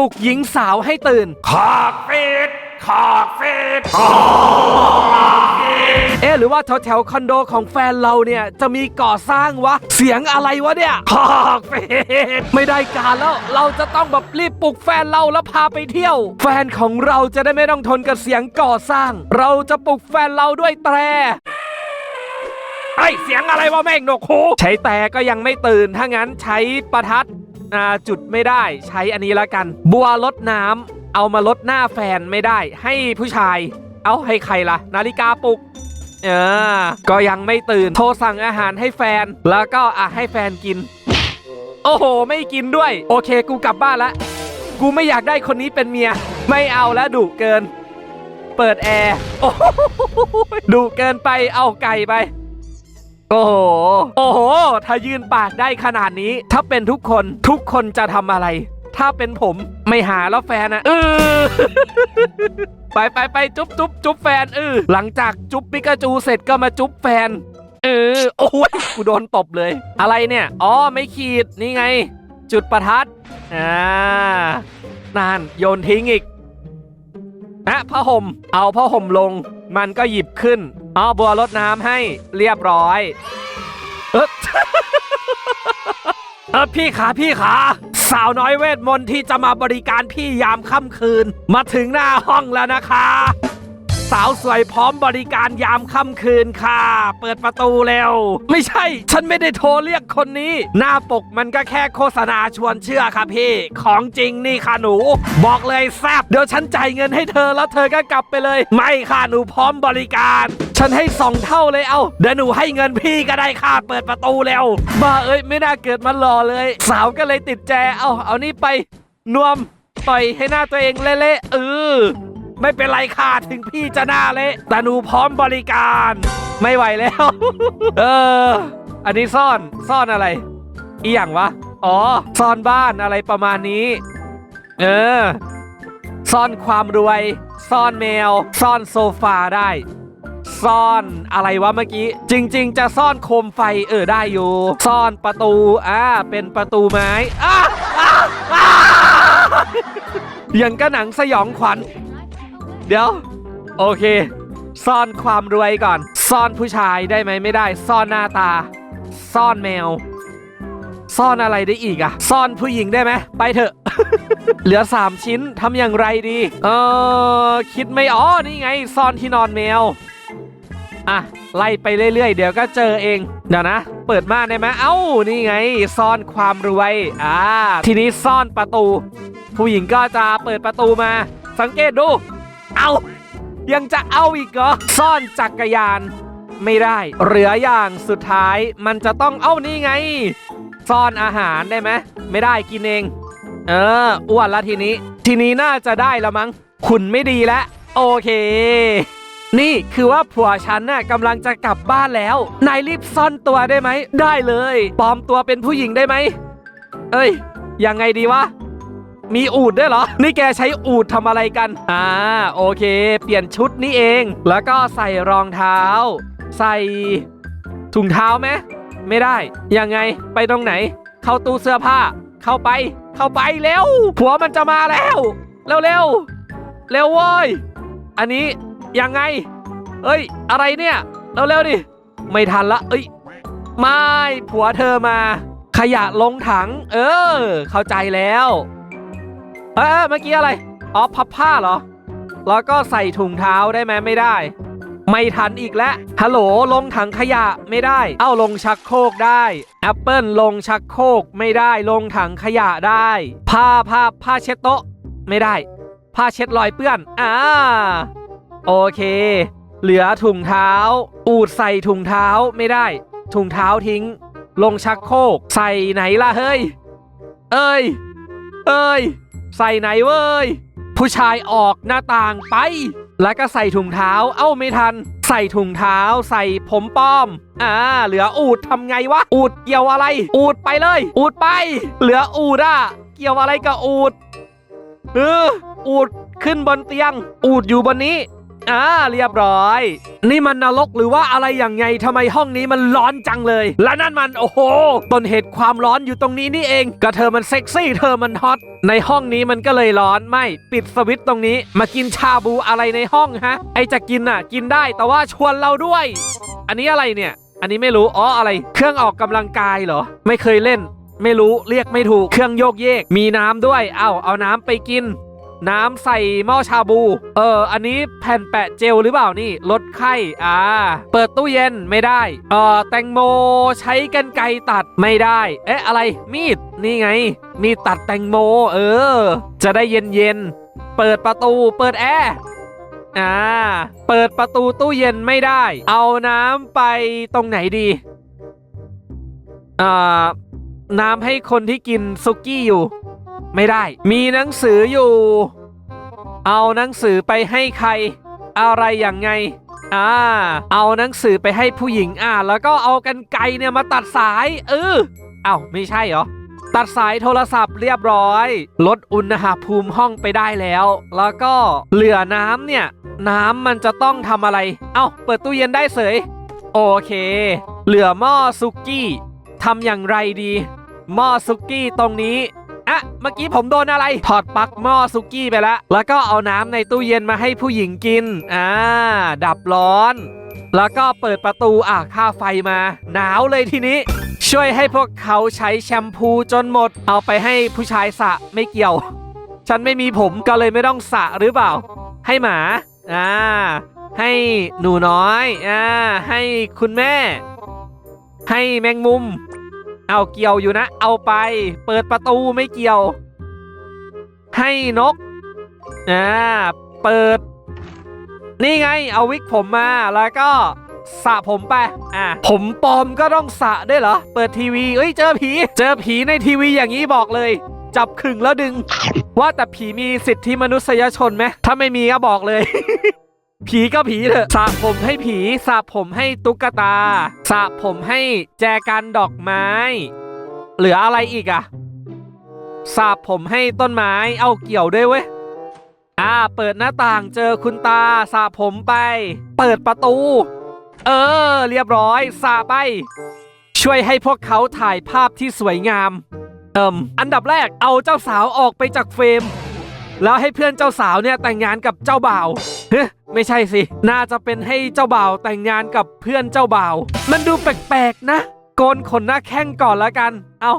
ปลุกหญิงสาวให้ตื่นขากฟีดขากฟีดเอ๊ะหรือว่าแถวแถวๆคอนโดของแฟนเราเนี่ย จะมีก่อสร้างวะ เสียงอะไรวะเนี่ยขากฟีดไม่ได้การแล้วเราจะต้องแบบรีบปลุกแฟนเราแล้วพาไปเที่ยว แฟนของเราจะได้ไม่ต้องทนกับเสียงก่อสร้าง เราจะปลุกแฟนเราด้วยแตรไอยเสียงอะไรวะแม่งหนวกหูใช้แต่ก็ยังไม่ตื่น ถ้างั้นใช้ประทัด อ่าจุดไม่ได้ใช้อันนี้ละกัน บัวลดน้ำเอามาลดหน้าแฟนไม่ได้ ให้ผู้ชาย เอาให้ใครล่ะ นาฬิกาปลุกเออก็ยังไม่ตื่นโทรสั่งอาหารให้แฟน แล้วก็อะให้แฟนกิน โอ้โห ไม่กินด้วย โอเค กูกลับบ้านละกูไม่อยากได้คนนี้เป็นเมีย ไม่เอาแล้วดุเกิน เปิดแอร์ดุเกินไปเอาไก่ไป โอ้โห โอ้โห ถ้ายืนปากได้ขนาดนี้ ถ้าเป็นทุกคนทุกคนจะทำอะไร ถ้าเป็นผมไม่หาแล้วแฟนอะเออไปไปไปจุ๊บจุ๊บจุ๊บแฟนเออหลังจากจุ๊บปิกาจูเสร็จก็มาจุ๊บแฟน เออ โอ้ยกูโดนตบเลย อะไรเนี่ย อ๋อ ไม่ขีดนี่ไง จุดประทัด อ่านั่นโยนทิ้งอีก อะผ้าห่ม เอาผ้าห่มลง มันก็หยิบขึ้น เอาบัวรดน้ำให้เรียบร้อย เออเออพี่ขาพี่ขา สาวน้อยเวทมนต์ที่จะมาบริการพี่ยามค่ำคืน มาถึงหน้าห้องแล้วนะคะ สาวสวยพร้อมบริการยามค่ำคืนค่ะ เปิดประตูเร็ว ไม่ใช่ ฉันไม่ได้โทรเรียกคนนี้ หน้าปกมันก็แค่โฆษณาชวนเชื่อค่ะพี่ ของจริงนี่ค่ะหนู บอกเลยแซบเดี๋ยวฉันจ่ายเงินให้เธอแล้วเธอก็กลับไปเลย ไม่ค่ะหนูพร้อมบริการ ฉันให้สองเท่าเลยเอาเดี๋ยวหนูให้เงินพี่ก็ได้ค่ะเปิดประตูเร็วบ้าเอ้ยไม่น่าเกิดมารอเลย สาวก็เลยติดแจเอาเอานี่ไปนวมต่อยให้หน้าตัวเองเละๆเออ ไม่เป็นไรค่ะถึงพี่จะหน้าเละแต่หนูพร้อมบริการ ไม่ไหวแล้ว เออ อันนี้ซ่อนซ่อนอะไร อีหยังวะ อ๋อ ซ่อนบ้านอะไรประมาณนี้ เออ ซ่อนความรวย ซ่อนแมว ซ่อนโซฟาได้ ซ่อนอะไรวะเมื่อกี้ จริง ๆ จะซ่อนโคมไฟเออได้อยู่ ซ่อนประตู อ่า เป็นประตูไม้อ่าอ่าอ่ายังกระหนังสยองขวัญ เดี๋ยว โอเค ซ่อนความรวยก่อน ซ่อนผู้ชายได้ไหมไม่ได้ ซ่อนหน้าตา ซ่อนแมว ซ่อนอะไรได้อีกอะซ่อนผู้หญิงได้ไหมไปเถอะ เหลือ 3 ชิ้นทำอย่างไรดี เออคิดไม่อ๋อนี่ไง ซ่อนที่นอนแมวอะไล่ไปเรื่อยๆ เดี๋ยวก็เจอเอง เดี๋ยวนะ เปิดม่านได้ไหมเอ้า นี่ไง ซ่อนความรวย อ่า ทีนี้ซ่อนประตู ผู้หญิงก็จะเปิดประตูมา สังเกตดู เอา ยังจะเอาอีกเหรอ ซ่อนจักรยาน ไม่ได้ เหลืออย่างสุดท้ายมันจะต้องเอานี่ไง ซ่อนอาหารได้ไหม ไม่ได้กินเอง เอออ้วนละทีนี้ ทีนี้น่าจะได้แล้วมั้งคุณไม่ดีแล้ว โอเค นี่คือว่าผัวฉันน่ะกำลังจะกลับบ้านแล้ว นายรีบซ่อนตัวได้ไหม ได้เลย ปลอมตัวเป็นผู้หญิงได้ไหม เอ้ย ยังไงดีวะ มีอูดด้วยเหรอ นี่แกใช้อูดทำอะไรกัน อ่า โอเค เปลี่ยนชุดนี่เอง แล้วก็ใส่รองเท้า ใส่ถุงเท้าไหมไม่ได้ ยังไง ไปตรงไหน เข้าตู้เสื้อผ้า เข้าไป เข้าไปเร็ว ผัวมันจะมาแล้ว เร็วเร็วเร็วเว้ย อันนี้ยังไง เอ้ย อะไรเนี่ย เร็วเร็วดิ ไม่ทันละ เอ้ย ไม่ ผัวเธอมา ขยะลงถัง เออ เข้าใจแล้ว เออเมื่อกี้อะไร อ๋อพับผ้าเหรอ แล้วก็ใส่ถุงเท้าได้ไหมไม่ได้ ไม่ทันอีกแล้ว ฮัลโหลลงถังขยะไม่ได้ เอ้าลงชักโครกได้แอปเปิลลงชักโครกไม่ได้ ลงถังขยะได้ ผ้าผ้าผ้าเช็ดโต๊ะ ไม่ได้ ผ้าเช็ดรอยเปื้อน อ่า โอเค เหลือถุงเท้า อูดใส่ถุงเท้าไม่ได้ ถุงเท้าทิ้ง ลงชักโครกใส่ไหนล่ะเฮ้ย เอ้ย เอ้ย ใส่ไหนเว้ย ผู้ชายออกหน้าต่างไป แล้วก็ใส่ถุงเท้า เอ้าไม่ทัน ใส่ถุงเท้า ใส่ผมป้อม อ่า เหลืออูดทำไงวะ อูดเกี่ยวอะไร อูดไปเลย อูดไป เหลืออูดอะ เกี่ยวอะไรกับอูดเอออูดขึ้นบนเตียง อูดอยู่บนนี้ อ่าเรียบร้อย นี่มันนรกหรือว่าอะไรอย่างไงทำไมห้องนี้มันร้อนจังเลย และนั่นมันโอ้โหต้นเหตุความร้อนอยู่ตรงนี้นี่เองก็เธอมันเซ็กซี่เธอมันฮอตในห้องนี้มันก็เลยร้อนไม่ปิดสวิตช์ตรงนี้ มากินชาบูอะไรในห้องฮะ ไอจะกินอะ กินได้แต่ว่าชวนเราด้วย อันนี้อะไรเนี่ย อันนี้ไม่รู้อ๋ออะไร เครื่องออกกำลังกายเหรอ ไม่เคยเล่น ไม่รู้เรียกไม่ถูกเครื่องโยกเยก มีน้ำด้วย เอ้าเอาน้ำไปกิน น้ำใส่หม้อชาบู เออ อันนี้แผ่นแปะเจลหรือเปล่านี่ลดไข้ อ่า เปิดตู้เย็นไม่ได้ เออแตงโมใช้กันไกตัดไม่ได้ เอ๊ะ อะไรมีด นี่ไง มีดตัดแตงโม เออ จะได้เย็นเย็น เปิดประตู เปิดแอร์อ่า เปิดประตูตู้เย็นไม่ได้ เอาน้ำไปตรงไหนดี อ่า น้ำให้คนที่กินซุกี้อยู่ ไม่ได้ มีหนังสืออยู่ เอาหนังสือไปให้ใคร อะไรอย่างไง อ่า เอาหนังสือไปให้ผู้หญิงอ่านแล้วก็เอากันไกเนี่ยมาตัดสาย เออ เอ้าไม่ใช่เหรอ ตัดสายโทรศัพท์เรียบร้อย ลดอุณหภูมิห้องไปได้แล้ว แล้วก็เหลือน้ำเนี่ย น้ำมันจะต้องทำอะไร เอ้าเปิดตู้เย็นได้เสย โอเค เหลือหม้อซุกี้ทำอย่างไรดี หม้อซุกี้ตรงนี้ อะเมื่อกี้ผมโดนอะไร ถอดปลั๊กหม้อซุกี้ไปแล้ว แล้วก็เอาน้ำในตู้เย็นมาให้ผู้หญิงกิน อ่า ดับร้อน แล้วก็เปิดประตูอะค่าไฟมา หนาวเลยทีนี้ ช่วยให้พวกเขาใช้แชมพูจนหมด เอาไปให้ผู้ชายสระไม่เกี่ยว ฉันไม่มีผมก็เลยไม่ต้องสระหรือเปล่า ให้หมา อ่า ให้หนูน้อย อ่า ให้คุณแม่ ให้แมงมุม เอาเกี่ยวอยู่นะ เอาไป เปิดประตูไม่เกี่ยว ให้นกอ่าเปิด นี่ไง เอาวิกผมมาแล้วก็สระผมไป อ่าผมปลอมก็ต้องสระด้วยเหรอ เปิดทีวี เอ้ย เจอผี เจอผีในทีวีอย่างนี้บอกเลย จับขึงแล้วดึง ว่าแต่ผีมีสิทธิมนุษยชนไหม ถ้าไม่มีก็บอกเลย ผีก็ผีเถอะสระผมให้ผีสระผมให้ตุ๊กตาสระผมให้แจกันดอกไม้ เหลืออะไรอีกอะสระผมให้ต้นไม้เอาเกี่ยวด้วยเว้ยอ่าเปิดหน้าต่างเจอคุณตาสระผมไป เปิดประตู เออ เรียบร้อยสระไป ช่วยให้พวกเขาถ่ายภาพที่สวยงามเอิมอันดับแรกเอาเจ้าสาวออกไปจากเฟรม แล้วให้เพื่อนเจ้าสาวเนี่ยแต่งงานกับเจ้าบ่าวเฮ้ ไม่ใช่สิ น่าจะเป็นให้เจ้าบ่าวแต่งงานกับเพื่อนเจ้าบ่าว มันดูแปลกๆนะ โกนขนหน้าแข้งก่อนละกัน เอา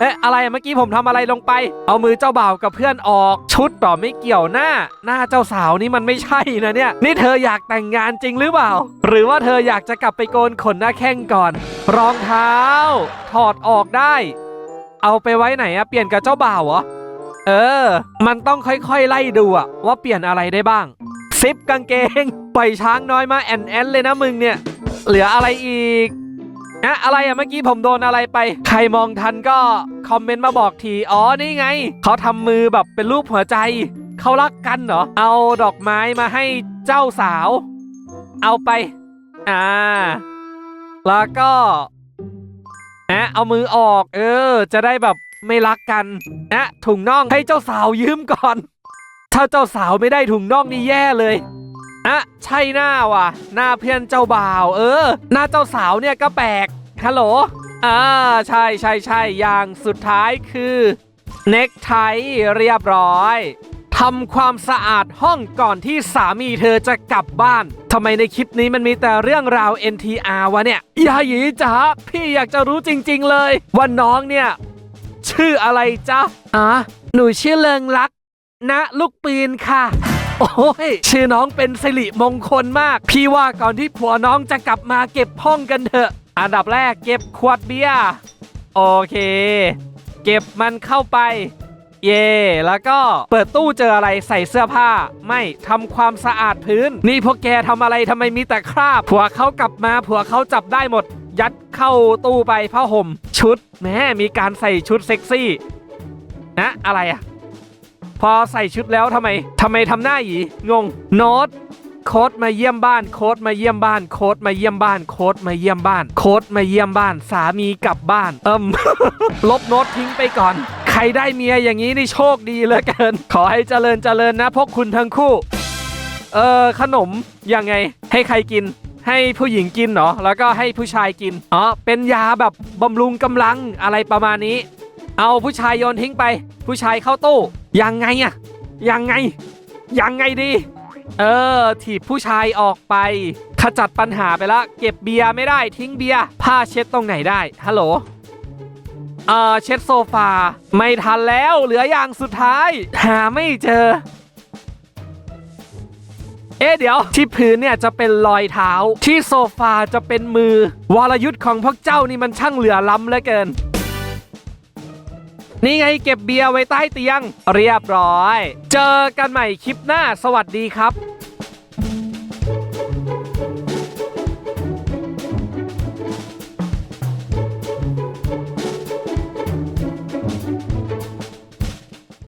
เอ๊ะอะไรเมื่อกี้ผมทำอะไรลงไป เอามือเจ้าบ่าวกับเพื่อนออก ชุดต่อไม่เกี่ยวหน้า หน้าเจ้าสาวนี่มันไม่ใช่นะเนี่ย นี่เธออยากแต่งงานจริงหรือเปล่า หรือว่าเธออยากจะกลับไปโกนขนหน้าแข้งก่อน รองเท้า ถอดออกได้ เอาไปไว้ไหนอะเปลี่ยนกับเจ้าบ่าวเหรอ เออ มันต้องค่อยๆไล่ดูอะว่าเปลี่ยนอะไรได้บ้าง ซิปกางเกงปล่อยช้างน้อยมาแอนแอนเลยนะมึงเนี่ย เหลืออะไรอีกอะอะไรอะเมื่อกี้ผมโดนอะไรไป ใครมองทันก็ คอมเมนต์มาบอกที อ๋อนี่ไง เขาทำมือแบบเป็นรูปหัวใจ เขารักกันเหรอ เอาดอกไม้มาให้เจ้าสาว เอาไป อ่า แล้วก็อะเอามือออก เออ จะได้แบบไม่รักกันอะถุงน่องให้เจ้าสาวยืมก่อน ถ้าเจ้าสาวไม่ได้ถุงน่องนี่แย่เลยอะใช่หน้าว่ะ หน้าเพื่อนเจ้าบ่าว เออ หน้าเจ้าสาวเนี่ยก็แปลกฮัลโหลอ่าใช่ใช่ใช่อย่างสุดท้ายคือเน็กไทเรียบร้อยทำความสะอาดห้องก่อนที่สามีเธอจะกลับบ้านทำไมในคลิปนี้มันมีแต่เรื่องราว NTR วะเนี่ยยาหยีจ๋าพี่อยากจะรู้จริง ๆ เลย ว่าน้องเนี่ย ชื่ออะไรจ๊ะอะหนูชื่อเลิงลัก ษณ์ณลูกปืนค่ะ โอ้ยชื่อน้องเป็นสิริมงคลมาก พี่ว่าก่อนที่ผัวน้องจะกลับมาเก็บห้องกันเถอะ อันดับแรกเก็บขวดเบียร์โอเค เก็บมันเข้าไป เย่แล้วก็เปิดตู้เจออะไรใส่เสื้อผ้า ไม่ทำความสะอาดพื้น นี่พวกแกทำอะไรทำไมมีแต่คราบผัวเขากลับมาผัวเขาจับได้หมด ยัดเข้าตู้ไปผ้าห่ม ชุดแม่มีการใส่ชุดเซ็กซี่นะอะไรอะ พอใส่ชุดแล้วทำไมทำไมทำหน้าหยีงงโน้ตโค้ดมาเยี่ยมบ้านโค้ดมาเยี่ยมบ้านโค้ดมาเยี่ยมบ้านโค้ดมาเยี่ยมบ้านโค้ดมาเยี่ยมบ้านสามีกลับบ้านเอิมลบโน้ตทิ้งไปก่อน ใครได้เมียอย่างนี้นี่โชคดีเหลือเกิน ขอให้เจริญเจริญนะพวกคุณทั้งคู่ เออขนมยังไง ให้ใครกิน ให้ผู้หญิงกินเหรอแล้วก็ให้ผู้ชายกินอ๋อเป็นยาแบบบำรุงกำลังอะไรประมาณนี้ เอาผู้ชายโยนทิ้งไป ผู้ชายเข้าตู้ยังไงอะยังไง ยังไงดี เออ ถีบผู้ชายออกไป ขจัดปัญหาไปละ เก็บเบียร์ไม่ได้ทิ้งเบียร์ผ้าเช็ดตรงไหนได้ฮัลโหลเออเช็ดโซฟา ไม่ทันแล้วเหลืออย่างสุดท้าย หาไม่เจอ เอ๊ะเดี๋ยว ที่พื้นเนี่ยจะเป็นรอยเท้า ที่โซฟาจะเป็นมือ วรยุทธ์ของพวกเจ้านี่มันช่างเหลือล้ำเหลือเกิน นี่ไงเก็บเบียร์ไว้ใต้เตียง เรียบร้อย เจอกันใหม่คลิปหน้า สวัสดีครับ